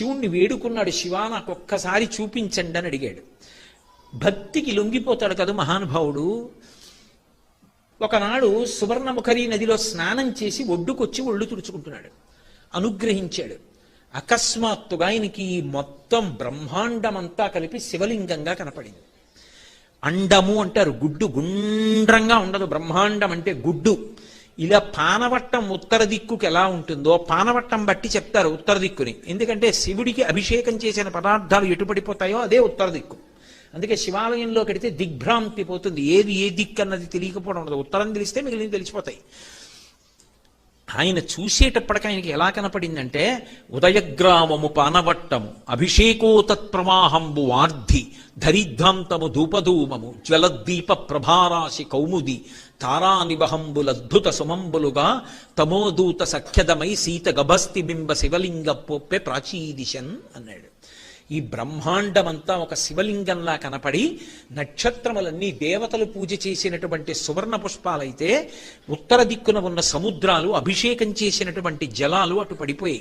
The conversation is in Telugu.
శివుణ్ణి వేడుకున్నాడు శివా నాకు ఒక్కసారి చూపించండి అని అడిగాడు. భక్తికి లొంగిపోతాడు కదా మహానుభావుడు. ఒకనాడు సువర్ణముఖరి నదిలో స్నానం చేసి ఒడ్డుకొచ్చి ఒళ్ళు తుడుచుకుంటున్నాడు. అనుగ్రహించాడు. అకస్మాత్తుగా ఆయనకి మొత్తం బ్రహ్మాండమంతా కలిపి శివలింగంగా కనపడింది. అండము అంటారు గుడ్డు గుండ్రంగా ఉండదు. బ్రహ్మాండం అంటే గుడ్డు. ఇలా పానవట్టం ఉత్తర దిక్కుకి ఎలా ఉంటుందో పానవట్టం బట్టి చెప్తారు ఉత్తర దిక్కుని. ఎందుకంటే శివుడికి అభిషేకం చేసిన పదార్థాలు ఎటు పడిపోతాయో అదే ఉత్తర దిక్కు. అందుకే శివాలయంలో కడితే దిగ్భ్రాంతి పోతుంది. ఏది ఏ దిక్కు అన్నది తెలియకపోవడం ఉండదు. ఉత్తరం తెలిస్తే మిగిలిన తెలిసిపోతాయి. ఆయన చూసేటప్పటికి ఆయనకి ఎలా కనపడిందంటే ఉదయగ్రామము పానవట్టము అభిషేకోతత్ప్రవాహంబు వార్ధి ధరిద్ధాంతము ధూపధూమము జ్వలద్దీప ప్రభారాశి కౌముది తారానిబహంబులద్భుత సుమంబులుగా తమోదూత సఖ్యదమై సీత గభస్తి బింబ శివలింగ పొప్పె ప్రాచీదిశన్ అన్నాడు. ఈ బ్రహ్మాండమంతా ఒక శివలింగంలా కనపడి నక్షత్రములన్నీ దేవతలు పూజ చేసినటువంటి సువర్ణ పుష్పాలైతే ఉత్తర దిక్కున ఉన్న సముద్రాలు అభిషేకం చేసినటువంటి జలాలు అటు పడిపోయాయి.